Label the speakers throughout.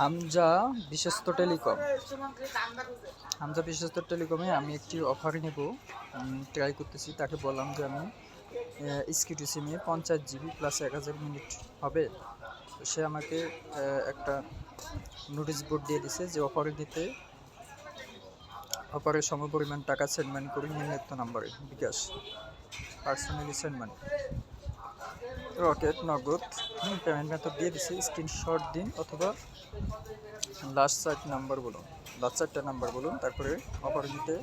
Speaker 1: হামজা বিশ্বস্ত টেলিকম। হামজা বিশ্বস্ত টেলিকমে আমি একটি অফার নেব। ট্রাই করতেছি, তাকে বললাম যে আমি স্কিটি সিমে পঞ্চাশ জিবি প্লাস এক হাজার মিনিট হবে। সে আমাকে একটা নোটিশ বোর্ড দিয়ে দিছে যে অফারে দিতে অফারের সম পরিমাণ টাকা সেন্ড মানি করুন নিম্নোক্ত নাম্বারে bKash. Personally send money Rocket Nagad payment method দিয়ে দিছে স্ক্রিনশট দিন অথবা লাস্ট চারটি নাম্বার বলুন। লাস্ট চারটা নাম্বার বলুন, তারপরে অফার দিতে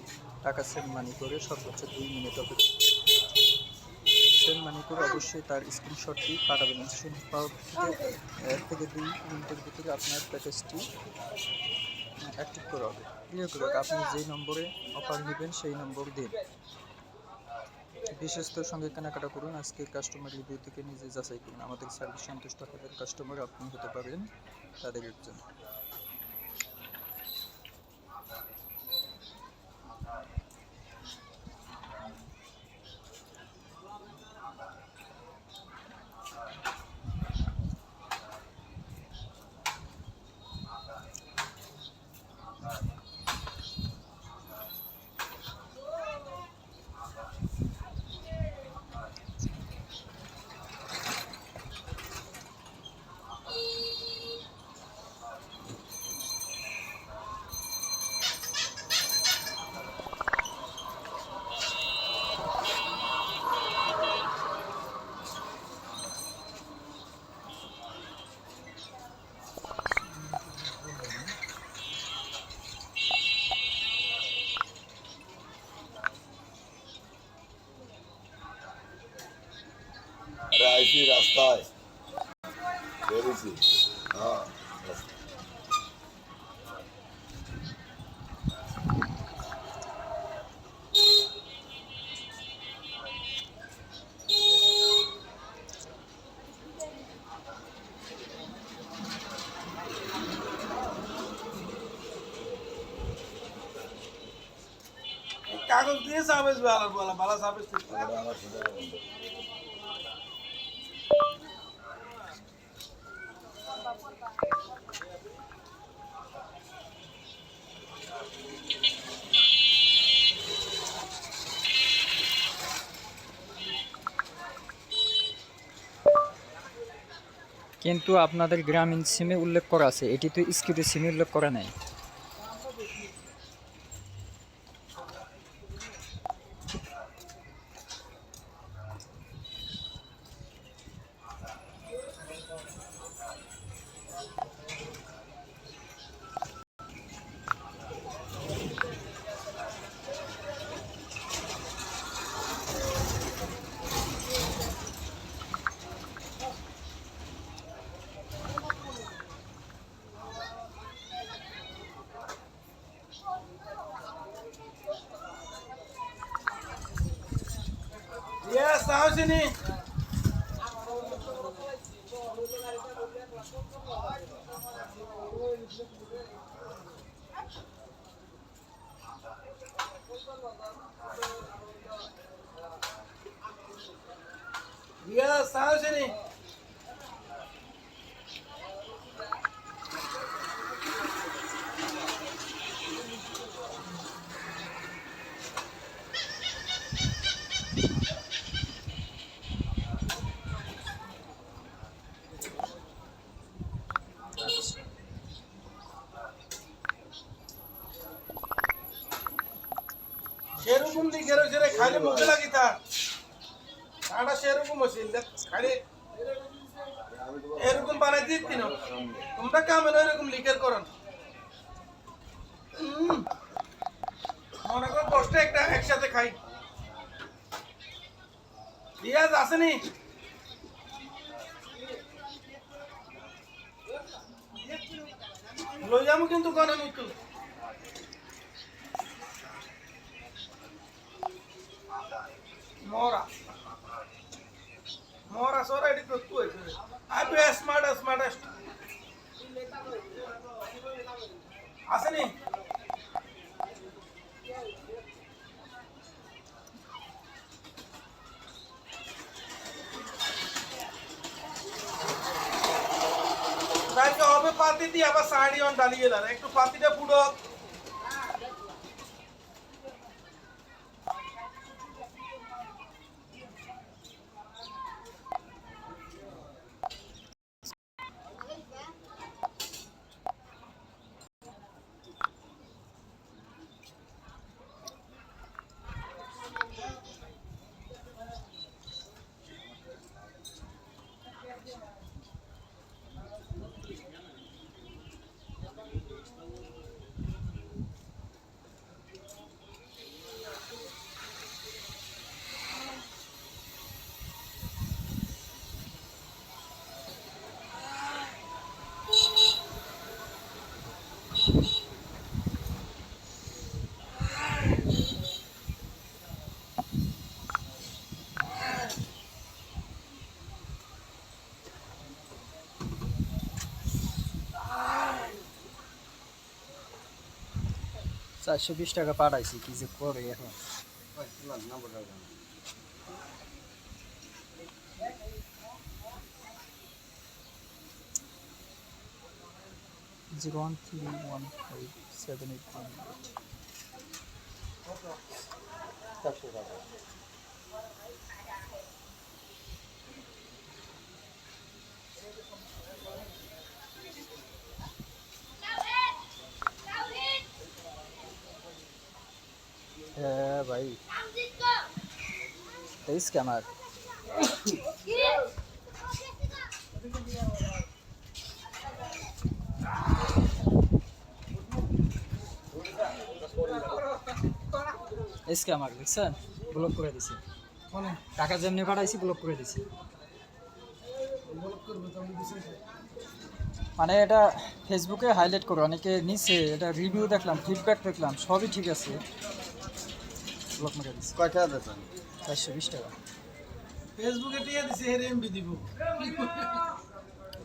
Speaker 1: টাকা সেন্ড মানি করে সর্বোচ্চ দুই মিনিট অপেক্ষা সেন্ড মানি করে অবশ্যই তার স্ক্রিনশটটি পাঠাবেন। স্ক্রিন পাওয়ার থেকে এক থেকে দুই মিনিটের ভিতরে আপনার প্যাকেজটি অ্যাক্টিভ করা হবে। ক্লিয়ার করে আপনি যেই নম্বরে অফার নেবেন, সেই নম্বর দিন। বিশেষত সঙ্গে কেনাকাটা করুন। আজকে কাস্টমার রিভিউ থেকে নিজে যাচাই করুন। আমাদের সার্ভিস সন্তুষ্ট হাজার কাস্টমার আপনি হতে পারেন তাদের একজন।
Speaker 2: বেরিয়েছি রাস্তায়। বেরিয়েছি। হ্যাঁ
Speaker 3: কাগজ দিয়ে সাবেজ ভালো বলা ভালো সাবেজ ঠিক
Speaker 1: কিন্তু আপনাদের গ্রামীণ সিমে উল্লেখ করা আছে। এটি তো স্কিউটি সিমে উল্লেখ করা নাই।
Speaker 3: ইয়েস সাহসিনী ইয়েস সাহসিনী সেরকম দিকে রয়েছে রে খালি মুখে লাগি তা কাটা সেরকম দেখ, খালি এরকম বানাই দিচ্ছি না তোমরা কামে না এরকম লিখের করেন উম। মনে করো দশটা একটা একসাথে খাই। রিয়াজ আসেনি লই যাব কিন্তু কনে মৃত্যু মোরা মোরা সোরা এটি তো তুই আইপি স্মার্ট স্মার্টেস্ট আসেনি পাতি আবার সাড়ি অন ডালিয়ে লার একটু পাতিটা পুরো
Speaker 1: চারশো বিশ টাকা পাঠাইছি কি যে করে এখন? Zero one three one five seven eight one eight হ্যাঁ ভাই। এই স্ক্যামার এই স্ক্যামার দেখছেন? ব্লক করে দিছি। টাকা যেমনি পাঠাইছি ব্লক করে দিছি। মানে এটা ফেসবুকে হাইলাইট করো অনেকে নিচে এটা রিভিউ দেখলাম ফিডব্যাক দেখলাম সবই ঠিক আছে। ব্লক মেরে দিছি। বিশ টাকা।
Speaker 3: ফেসবুকে দিয়ে দিছে হের এমবি দিব।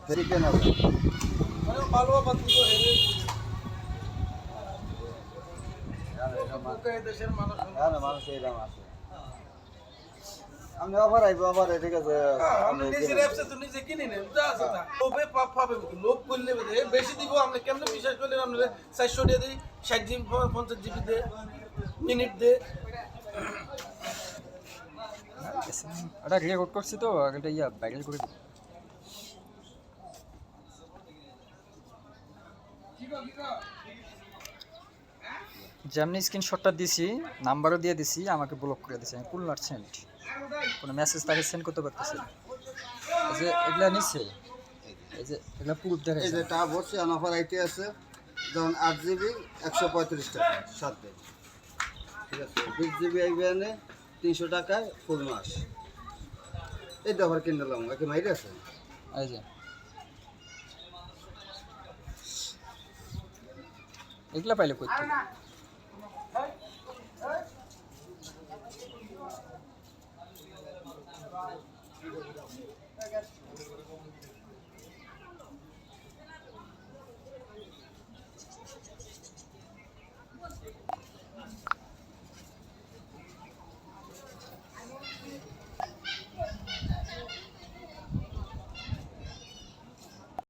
Speaker 2: চিকেন আছে
Speaker 3: ভালো পাতি তো হের দেশের মানুষ
Speaker 2: হ্যাঁ মানুষ এইরকম আছে। আমি অফার আইবো অফার ঠিক আছে।
Speaker 3: আপনি নিজের অ্যাপসে তো নিজে কিনে নেন যা আছে তা। লোভে পাপ পাবে লোভ করলে বেশি দিব আপনি কেমনে বিশ্বাস করলেন আপনার চারশো দিয়ে দিই ষাট জিবি পঞ্চাশ জিবি দে মিনিট দে।
Speaker 1: ওটা রেকর্ড করছি তো এটা ইয়া ভাইরাল করে যেমনি স্ক্রিনশটটা দিছি নাম্বারও দিয়ে দিছি আমাকে ব্লক করে দিছে। আমি কুল নট সেন্ড কোনো মেসেজ তাকে সেন্ড করতে পারতেছি এই যে এগুলা নিচ্ছে এই যে এগুলা প্রুফ
Speaker 2: এই
Speaker 1: দেখাইছে
Speaker 2: যে টা বসছে অফার আইটি আছে যেমন আট জিবি একশো পঁয়ত্রিশ টাকা সাত দিন ঠিক আছে। বিশ জিবি আইবেন আনে তিনশো টাকায় ফুল মাস। এইটা আবার কিনলাম একে মাইরে আছে?
Speaker 1: আচ্ছা এগুলা পাইলে করতে